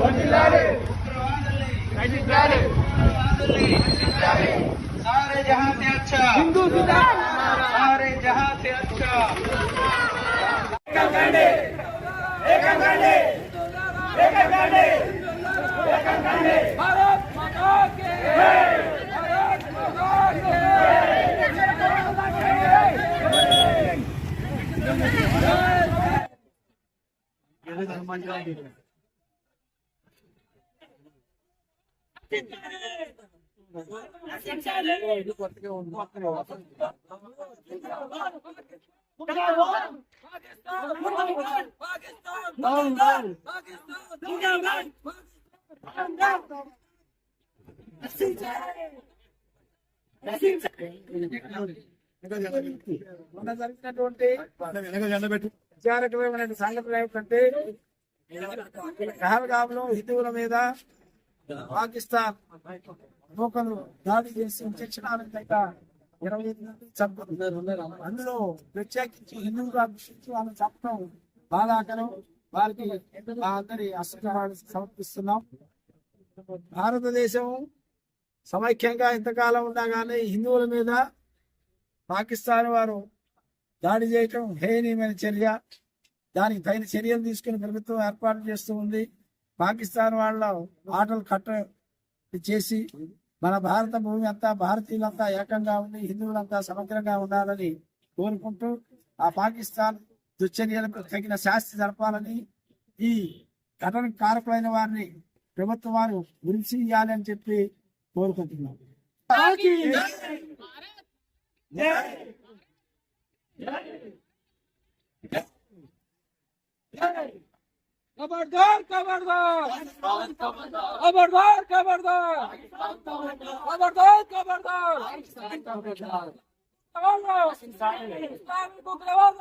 ಹೊಂದಿದ್ದಾರೆ ಕಟ್ಟಿದ್ದಾರೆ ಸಾರೆ ಜಹಾನ್ ಸೆ ಅಚ್ಚಾ ಹಿಂದೂ ಜಿಂದಾಬಾದ್ ಸಾರೆ ಜಹಾನ್ ಸೆ ಅಚ್ಚಾ ಏಕಂ ಕಾಂಡೆ ಏಕಂ ಕಾಂಡೆ ಏಕಂ ಕಾಂಡೆ ಏಕಂ ಕಾಂಡೆ ಭಾರತ್ ಮಾತಾ ಕೇ ಭಾರತ್ ಮಾತಾ ಕೇ जय हनुमान जय మొన్న జరిగినటువంటి విచారకరమైన సంఘటన ఏమిటంటే పహల్గామ్లో హిందువుల మీద పాకిస్తాన్ నౌకలు దాడి చేసి శిక్షణానందంగా ఇరవై ఐదు మంది అందులో ప్రత్యేకించి హిందువుగా దృష్టించి వాళ్ళని చంపడం బాధాకరం. వారికి అందరి అసలు సమర్పిస్తున్నాం. భారతదేశం సమైక్యంగా ఇంతకాలం ఉండగానే హిందువుల మీద పాకిస్తాన్ వారు దాడి చేయటం హేయనీయమైన చర్య. దానికి తగిన చర్యలు తీసుకుని ప్రభుత్వం ఏర్పాటు చేస్తూ ఉంది. పాకిస్తాన్ వాళ్ళ ఆటలు కట్ట చేసి మన భారత భూమి అంతా భారతీయులంతా ఏకంగా ఉండి హిందువులంతా సమగ్రంగా ఉండాలని కోరుకుంటూ ఆ పాకిస్తాన్ దుశ్చర్యలకు తగిన శాస్తి జరపాలని ఈ ఘటనకు కారకులైన వారిని ప్రభుత్వం వారు గురించి ఇవ్వాలని చెప్పి కోరుకుంటున్నాం. खबरदार खबरदार खबरदार खबरदार खबरदार खबरदार खबरदार इस्लामी उग्रवाद